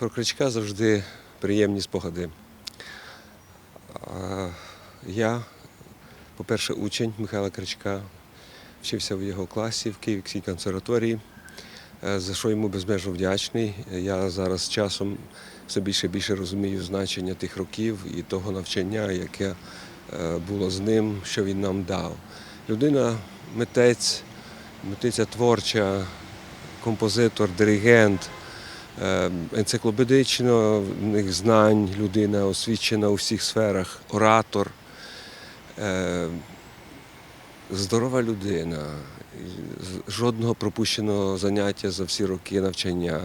Про Кричка завжди приємні спогади. Я, по-перше, учень Михайла Кричка, вчився в його класі в Київській консерваторії, е, за що йому безмежно вдячний. Я зараз часом все більше і більше розумію значення тих років і того навчання, яке е, було з ним, що він нам дав. Людина, митець, митиця творча, композитор, диригент, е, енциклопедичних знань, людина освічена у всіх сферах, оратор, е, здорова людина, жодного пропущеного заняття за всі роки навчання,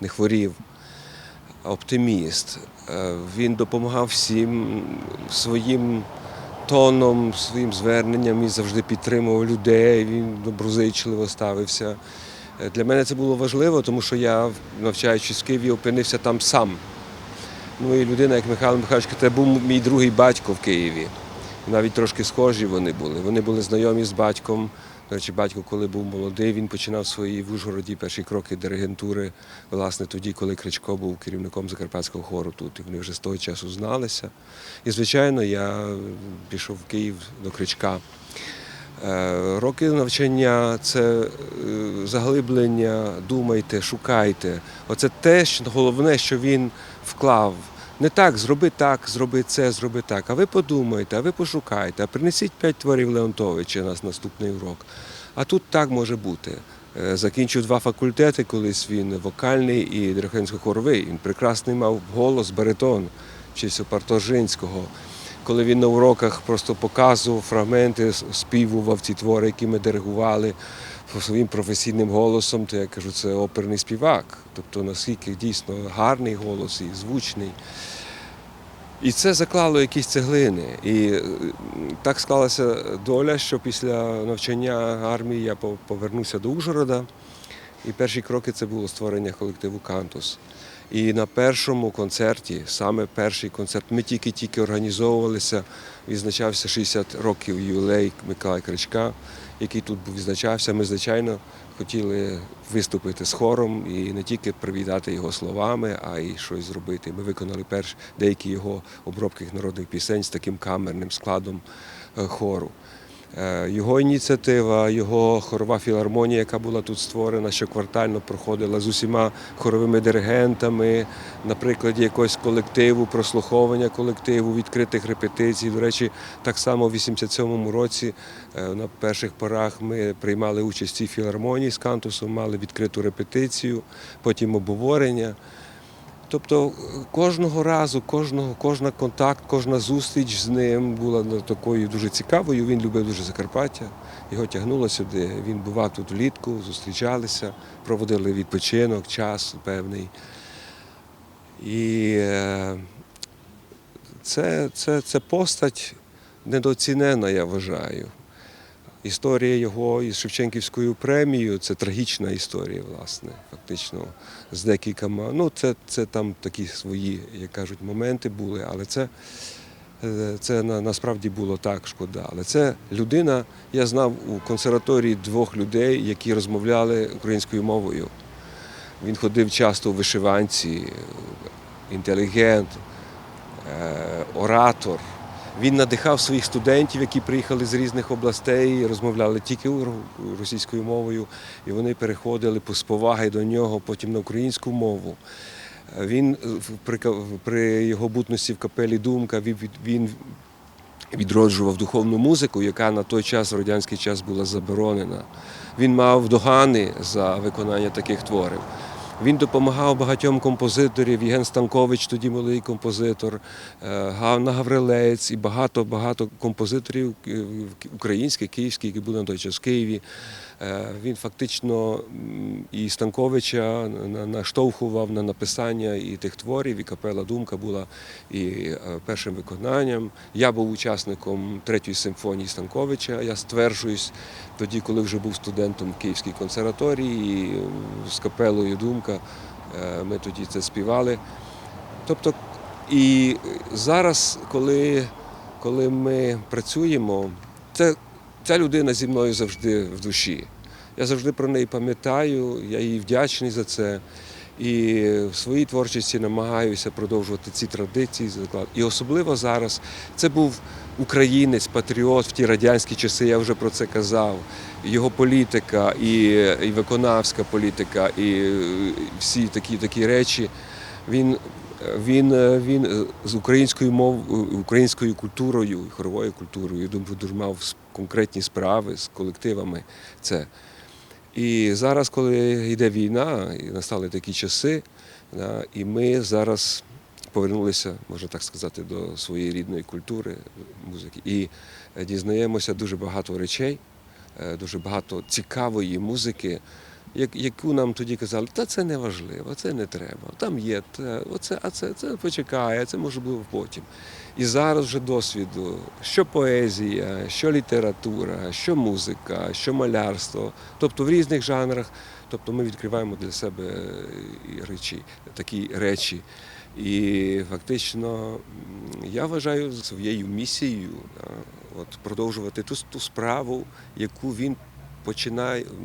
не хворів, оптиміст. Е, Він допомагав всім своїм тоном, своїм зверненням і завжди підтримував людей, він доброзичливо ставився. Для мене це було важливо, тому що я, навчаючись в Києві, опинився там сам. Ну і людина, як Михайло Михайлович, це був мій другий батько в Києві. Навіть трошки схожі вони були. Вони були знайомі з батьком. До речі, батько, коли був молодий, він починав свої в Ужгороді перші кроки диригентури, власне, тоді, коли Кричко був керівником Закарпатського хору тут. І вони вже з того часу зналися. І, звичайно, я пішов в Київ до Кричка. Е, Роки навчання це е, заглиблення, думайте, шукайте. Оце те, що головне, що він вклав. Не так, зроби так, зроби це, зроби так. А ви подумайте, а ви пошукайте, а принесіть п'ять творів Леонтовича на наступний урок. А тут так може бути. Е, Закінчив два факультети, колись він вокальний і диригентсько-хоровий. Він прекрасний мав голос, баритон, вчився у Партожинського коли він на уроках просто показував фрагменти, співував ці твори, які ми диригували своїм професійним голосом, то я кажу, це оперний співак. Тобто наскільки дійсно гарний голос і звучний. І це заклало якісь цеглини. І е, так склалася доля, що після навчання армії я повернувся до Ужгорода. І перші кроки це було створення колективу Кантус. І на першому концерті, саме перший концерт, ми тільки-тільки організовувалися, відзначався 60 років ювілей Миколая Кричка, який тут відзначався. Ми, звичайно, хотіли виступити з хором і не тільки привітати його словами, а й щось зробити. Ми виконали перш деякі його обробки народних пісень з таким камерним складом е, хору. Е, Його ініціатива, його хорова філармонія, яка була тут створена, щоквартально проходила з усіма хоровими диригентами, на прикладі якогось колективу, прослуховування колективу, відкритих репетицій. До речі, так само в 87-му році е, на перших порах ми приймали участь в цій філармонії з кантусом, мали відкриту репетицію, потім обговорення. Тобто кожного разу, кожного, кожна контакт, кожна зустріч з ним була ну, такою дуже цікавою. Він любив дуже Закарпаття, його тягнуло сюди. Він бував тут влітку, зустрічалися, проводили відпочинок, час певний. І е, це, це, це постать недооцінена, я вважаю. Історія його із Шевченківською премією це трагічна історія, власне, фактично, з декількома. Ну, це, це там такі свої, як кажуть, моменти були, але це, е, це на, насправді було так шкода. Але це людина, я знав у консерваторії двох людей, які розмовляли українською мовою. Він ходив часто у вишиванці, інтелігент, е, оратор. Він надихав своїх студентів, які приїхали з різних областей, розмовляли тільки російською мовою, і вони переходили з поваги до нього потім на українську мову. Е, Він е, при його бутності в капелі Думка він відроджував духовну музику, яка на той час, в радянський час, була заборонена. Він мав догани за виконання таких творів. Він допомагав багатьом композиторів, Єген Станкович, тоді молодий композитор, е, Ганна Гаврилець і багато-багато композиторів е, українських, київських, які були на той час в Києві. Е, Він фактично і Станковича наштовхував на написання і тих творів, і капела Думка була і е, першим виконанням. Я був учасником третьої симфонії Станковича. Я стверджуюсь тоді, коли вже був студентом Київській консерваторії, і з капелою Думка е, ми тоді це співали. Тобто, і зараз, коли, коли ми працюємо, це, ця людина зі мною завжди в душі. Я завжди про неї пам'ятаю, я їй вдячний за це. І в своїй творчості намагаюся продовжувати ці традиції. І особливо зараз це був українець, патріот в ті радянські часи, я вже про це казав. Його політика, і, і виконавська політика, і е, всі такі, такі речі. Він, він, е, він е, з українською мовою, українською культурою, хоровою культурою, дуже мав конкретні справи з колективами. Це. І зараз, коли йде війна, і настали такі часи, да, і ми зараз повернулися, можна так сказати, до своєї рідної культури музики. І е, дізнаємося дуже багато речей, е, дуже багато цікавої музики, яку нам тоді казали, та це не важливо, це не треба. Там є те, оце, а це, це почекає, це можливо потім. І зараз вже досвіду, що поезія, що література, що музика, що малярство, тобто в різних жанрах. Тобто ми відкриваємо для себе речі, такі речі. І фактично я вважаю своєю місією от, продовжувати ту, ту справу, яку він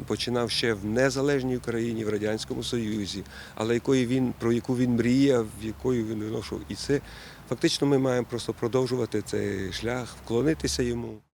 починав ще в незалежній Україні, в Радянському Союзі, але якої він, про яку він мріяв, якою він виношував. І це фактично ми маємо просто продовжувати цей шлях, вклонитися йому.